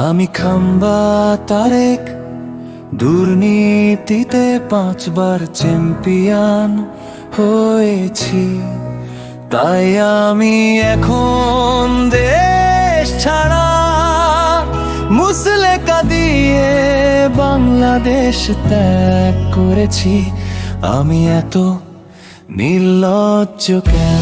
আমি খাম্বা তারেক, দুর্নীতিতে পাঁচবার চ্যাম্পিয়ন হয়েছি। তাই আমি এখন দেশ ছাড়া মুসলেকা দিয়ে বাংলাদেশ ত্যাগ করেছি। আমি এত নির্লজ্জ কেন?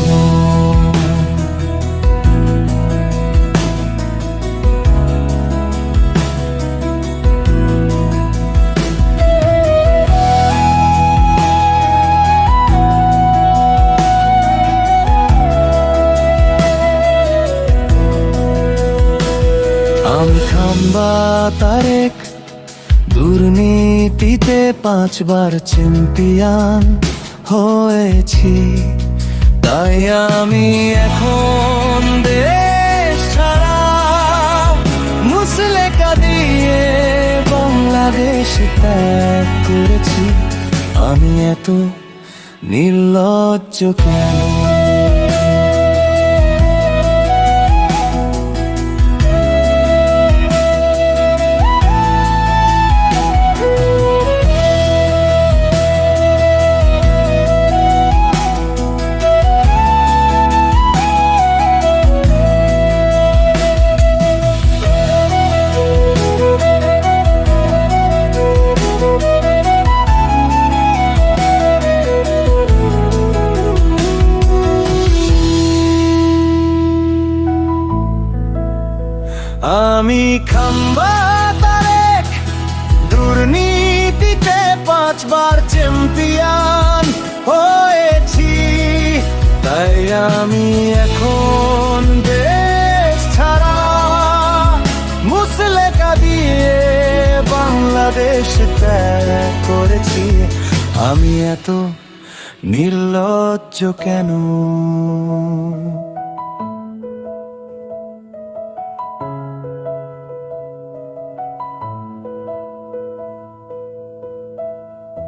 খাম্বা তারেক, দুর্নীতিতে পাঁচবার চ্যাম্পিয়ন হয়েছি। তাই আমি এখন দেশ ছাড়া মুসলেকা দিয়ে বাংলাদেশ ত্যাগ করেছি। আমি এত নির্লজ্জ কেন? আমি খাম্বা তারেক, দুর্নীতিতে পাঁচবার চ্যাম্পিয়ন হয়েছি। তাই আমি এখন দেশ ছাড়া মুসলেকা দিয়ে বাংলাদেশ ত্যাগ করেছি। আমি এত নির্লজ্জ কেন?